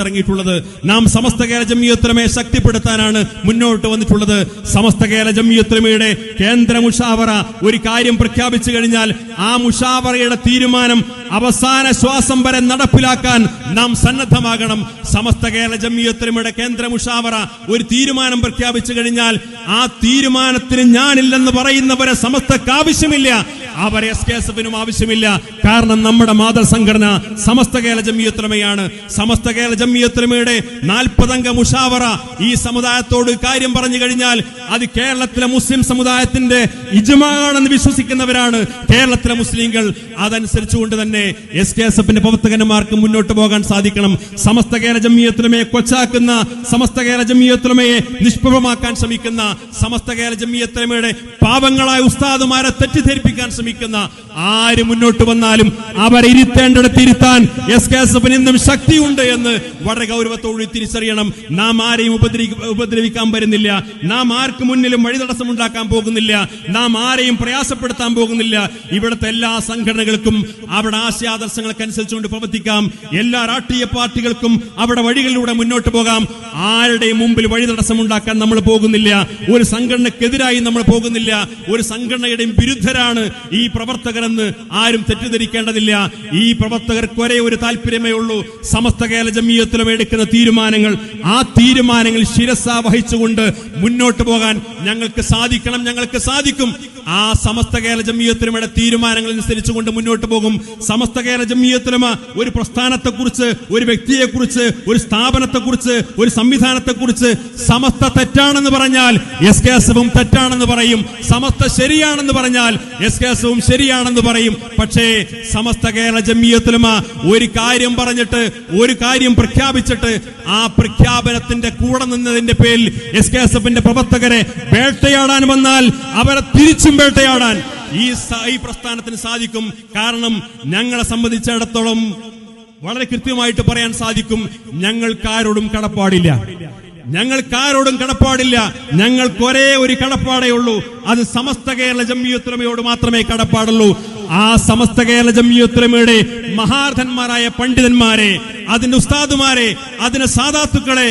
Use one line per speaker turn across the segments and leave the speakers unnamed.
ഇറങ്ങിയിട്ടുള്ളത് നാം സമസ്ത കേരള ജമിയത്തുലമയെ ശക്തിപ്പെടുത്താനാണ് മുന്നോട്ട് വന്നിട്ടുള്ളത്. സമസ്ത കേരള ജമിയത്തുലമയുടെ കേന്ദ്ര മുഷാവറ ഒരു കാര്യം പ്രഖ്യാപിച്ചു കഴിഞ്ഞാൽ ആ മുഷാവറയുടെ തീരുമാനം അവസാന ശ്വാസം വരെ നടപ്പിലാക്കാൻ നാം സന്നദ്ധമാകണം. സമസ്ത കേരള ജമിയത്തുലമയുടെ കേന്ദ്ര മുഷാവറ ഒരു തീരുമാനം പ്രഖ്യാപിച്ചു കഴിഞ്ഞാൽ ആ തീരുമാനത്തിന് ഞാനില്ലെന്ന് പറയുന്നവരെ സമസ്തക്ക് ആവശ്യമില്ല. അവരെ എസ് കെ എസ് എഫിനും ആവശ്യമില്ല. കാരണം നമ്മുടെ മാതൃസംഘടന സമസ്ത കേരള ജമിയത്തുലമയാണ്. സമസ്ത കേരള ജമിയത്തുലമയുടെ നാൽപ്പതംഗ മുഷാവറ ഈ സമുദായത്തോട് കാര്യം പറഞ്ഞു കഴിഞ്ഞാൽ അത് കേരളത്തിലെ മുസ്ലിം സമുദായത്തിന്റെ ഇജമാണെന്ന് വിശ്വസിക്കുന്നവരാണ്. കേരളത്തിലെ മുസ്ലിങ്ങൾ അതനുസരിച്ചുകൊണ്ട് തന്നെ എസ് കെ എസ് എഫിന്റെ പ്രവർത്തകന്മാർക്ക് മുന്നോട്ട് പോകാൻ സാധിക്കണം. സമസ്ത കേരള ജമിയത്തുലമയെ കൊച്ചാക്കുന്ന സമസ്ത കേരള ജമിയത്തുലമയെ നിഷ്പ്രഭമാക്കാൻ ശ്രമിക്കുന്ന സമസ്ത കേരള ജമിയത്തുലമയുടെ പാവങ്ങളായ ഉസ്താദുമാരെ തെറ്റിദ്ധരിപ്പിക്കാൻ ശ്രമിക്കുന്ന ആര് മുന്നോട്ട് വന്നാലും അവരെ ഇരുത്തേണ്ടിടത്ത് ഇരുത്താൻ എസ് കെ എസ് എഫിന് ഇന്നും ശക്തിയുണ്ട് എന്ന് വളരെ ഗൗരവത്തോട് തിരിച്ചറിയണം. നാം ആരെയും ഉപദ്രവി ഉപദ്രവിക്കാൻ വരുന്നില്ല. നാം ആർക്ക് മുന്നിലും വഴി തടസ്സം ഉണ്ടാക്കാൻ പോകുന്നില്ല. നാം ആരെയും പ്രയാസപ്പെടുത്താൻ പോകുന്നില്ല. ഇവിടുത്തെ എല്ലാ സംഘടനകൾക്കും അവിടെ ആശയാദർശങ്ങൾക്കനുസരിച്ചുകൊണ്ട് പ്രവർത്തിക്കാം. എല്ലാ രാഷ്ട്രീയ പാർട്ടികൾക്കും അവിടെ വഴികളിലൂടെ മുന്നോട്ട് പോകാം. ആരുടെയും മുമ്പിൽ വഴി തടസ്സം ഉണ്ടാക്കാൻ നമ്മൾ പോകുന്നില്ല. ഒരു സംഘടനക്കെതിരായി നമ്മൾ പോകുന്നില്ല. ഒരു സംഘടനയുടെയും വിരുദ്ധരാണ്. പ്രവർത്തകരെന്ന് ആരും തെറ്റിദ്ധരിക്കേണ്ടതില്ല. ഈ പ്രവർത്തകർക്ക് ഒരേ ഒരു താല്പര്യമേ ഉള്ളൂ. സമസ്ത കേരള ജമീയത്തിലും എടുക്കുന്ന തീരുമാനങ്ങൾ. ആ തീരുമാനങ്ങൾ ശിരസ വഹിച്ചുകൊണ്ട് മുന്നോട്ട് പോകാൻ ഞങ്ങൾക്ക് സാധിക്കണം ഞങ്ങൾക്ക് സാധിക്കും. ആ സമസ്ത കേരള ജമീയത്തിലുമയുടെ തീരുമാനങ്ങൾ അനുസരിച്ചുകൊണ്ട് മുന്നോട്ട് പോകും. സമസ്ത കേരള ജമീയത്തിലുമ ഒരു പ്രസ്ഥാനത്തെക്കുറിച്ച് ഒരു വ്യക്തിയെക്കുറിച്ച് ഒരു സ്ഥാപനത്തെക്കുറിച്ച് ഒരു സംവിധാനത്തെക്കുറിച്ച് സമസ്ത തെറ്റാണെന്ന് പറഞ്ഞാൽ എസ് കെ എസ് എഫും തെറ്റാണെന്ന് പറയും. സമസ്ത ശരിയാണെന്ന് പറഞ്ഞാൽ എസ് കെ എസ് എഫും ശരിയാണെന്ന് പറയും. പക്ഷേ സമസ്ത കേരള ജമീയത്തിലുമ ഒരു കാര്യം പറഞ്ഞിട്ട് ഒരു കാര്യം പ്രഖ്യാപിച്ചിട്ട് ആ പ്രഖ്യാപനത്തിന്റെ കൂടെ നിന്നതിന്റെ പേരിൽ എസ് കെ എസ് എഫിന്റെ പ്രവർത്തകരെ വേട്ടയാടാൻ വന്നാൽ അവരെ തിരിച്ചും വേട്ടയാടാൻ ഈ ഈ പ്രസ്ഥാനത്തിന് സാധിക്കും. കാരണം ഞങ്ങളെ സംബന്ധിച്ചിടത്തോളം വളരെ കൃത്യമായിട്ട് പറയാൻ സാധിക്കും ഞങ്ങൾക്കാരോടും കടപ്പാടില്ല. ഞങ്ങൾക്കാരോടും കടപ്പാടില്ല. ഞങ്ങൾക്ക് ഒരേ ഒരു കടപ്പാടേ ഉള്ളൂ. അത് സമസ്ത കേരള ജമ്മിയുത്തലമയോട് മാത്രമേ കടപ്പാടുള്ളൂ. ആ സമസ്ത കേരള ജമ്മിയുത്തലമയുടെ മഹാർഥന്മാരായ പണ്ഡിതന്മാരെ അതിന്റെ ഉസ്താദുമാരെ അതിന്റെ സാധാത്തുക്കളെ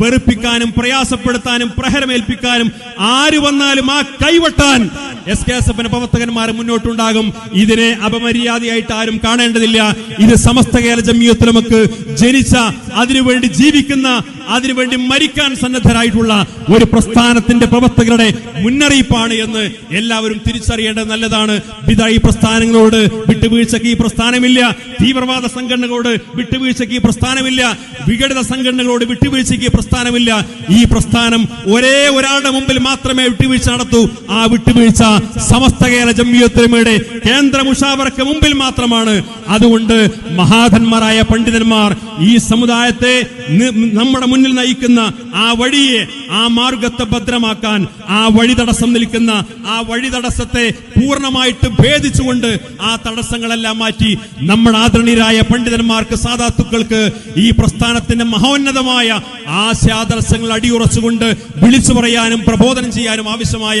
വെറുപ്പിക്കാനും പ്രയാസപ്പെടുത്താനും പ്രഹരമേൽപ്പിക്കാനും ആര് വന്നാലും ആ കൈവട്ടാൻ എസ് കെ എസ് എഫിന്റെ പ്രവർത്തകന്മാർ മുന്നോട്ടുണ്ടാകും. ഇതിനെ അപമര്യാദയായിട്ട് ആരും കാണേണ്ടതില്ല. ഇത് സമസ്ത കേരള ജമ്മിയത്തിലമക്ക് ജനിച്ച അതിനുവേണ്ടി ജീവിക്കുന്ന അതിനുവേണ്ടി മരിക്കാൻ സന്നദ്ധരായിട്ടുള്ള ഒരു പ്രസ്ഥാനത്തിന്റെ പ്രവർത്തകരുടെ മുന്നറിയിപ്പാണ് എന്ന് എല്ലാവരും തിരിച്ചറിയേണ്ടത് നല്ലതാണ്. ഈ പ്രസ്ഥാനങ്ങളോട് വിട്ടുവീഴ്ചയ്ക്ക് ഈ പ്രസ്ഥാനമില്ല. തീവ്രവാദ സംഘടനകളോട് വിട്ടുവീഴ്ചയ്ക്ക് ഈ പ്രസ്ഥാനമില്ല. വിഘടിത സംഘടനകളോട് വിട്ടുവീഴ്ചയ്ക്ക് പ്രസ്ഥാനമില്ല. ഈ പ്രസ്ഥാനം ഒരേ ഒരാളുടെ മുമ്പിൽ മാത്രമേ വിട്ടുവീഴ്ച നടത്തൂ. ആ വിട്ടുവീഴ്ച സമസ്ത കേരള ജമ്മിയുത്തരമയുടെ കേന്ദ്ര മുഷാവറക്ക് മുമ്പിൽ മാത്രമാണ്. അതുകൊണ്ട് മഹാധന്മാരായ പണ്ഡിതന്മാർ ഈ സമുദായത്തെ നമ്മുടെ മുന്നിൽ നയിക്കുന്ന ആ വഴിയെ ആ മാർഗത്തെ ഭദ്രമാക്കാൻ ആ വഴി തടസ്സം നിൽക്കുന്ന ആ വഴി തടസ്സത്തെ പൂർണമായിട്ട് ഭേദിച്ചുകൊണ്ട് ആ തടസ്സങ്ങളെല്ലാം മാറ്റി നമ്മുടെ ആദരണീയരായ പണ്ഡിതന്മാർക്ക് സാധാത്തുക്കൾക്ക് ഈ പ്രസ്ഥാനത്തിന്റെ മഹോന്നതമായ ആശയാദർശങ്ങൾ അടിയുറച്ചുകൊണ്ട് വിളിച്ചു പറയാനും പ്രബോധനം ചെയ്യാനും ആവശ്യമായ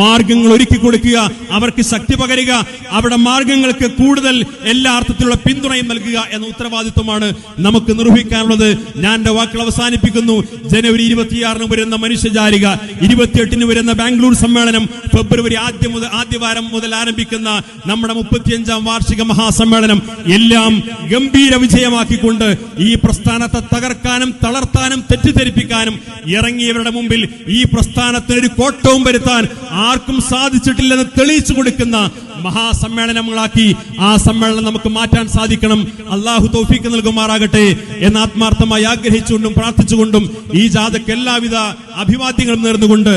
മാർഗങ്ങൾ ഒരുക്കി കൊടുക്കുക. അവർക്ക് ശക്തി പകരുക. അവിടെ മാർഗങ്ങൾക്ക് കൂടുതൽ എല്ലാ അർത്ഥത്തിലുള്ള പിന്തുണയും നൽകുക എന്ന ഉത്തരവാദിത്വമാണ് നമുക്ക് നിർവഹിക്കാനുള്ളത്. ഞാൻ എന്റെ വാക്കുകൾ അവസാനിപ്പിക്കുന്നു. ജനുവരി ഇരുപത്തിയാറിന് വരുന്ന മനുഷ്യജാലിക ഇരുപത്തിയെട്ടിന് വരുന്ന ബാംഗ്ലൂർ സമ്മേളനം ഫെബ്രുവരി ആദ്യം മുതൽ ആദ്യവാരം മുതൽ ആരംഭിക്കുന്ന നമ്മുടെ മുപ്പത്തിയഞ്ചാം വാർഷിക മഹാസമ്മേളനം എല്ലാം ഗംഭീര വിജയമാക്കിക്കൊണ്ട് ഈ പ്രസ്ഥാനത്തെ തകർക്കാനും തളർത്താനും തെറ്റിദ്ധരിപ്പിക്കാനും ഇറങ്ങിയവരുടെ മുമ്പിൽ ഈ പ്രസ്ഥാനത്തിന് ഒരു കോട്ടവും വരുത്താൻ ആർക്കും സാധിച്ചിട്ടില്ലെന്ന് തെളിയിച്ചു കൊടുക്കുന്ന മഹാസമ്മേളനങ്ങളാക്കി ആ സമ്മേളനം നമുക്ക് മാറ്റാൻ സാധിക്കണം. അള്ളാഹു തൗഫീക്ക് നൽകുമാറാകട്ടെ എന്ന് ആത്മാർത്ഥമായി ആഗ്രഹിച്ചുകൊണ്ടും പ്രാർത്ഥിച്ചുകൊണ്ടും ഈ ജാഥയ്ക്ക് എല്ലാവിധ അഭിവാദ്യങ്ങളും നേർന്നുകൊണ്ട്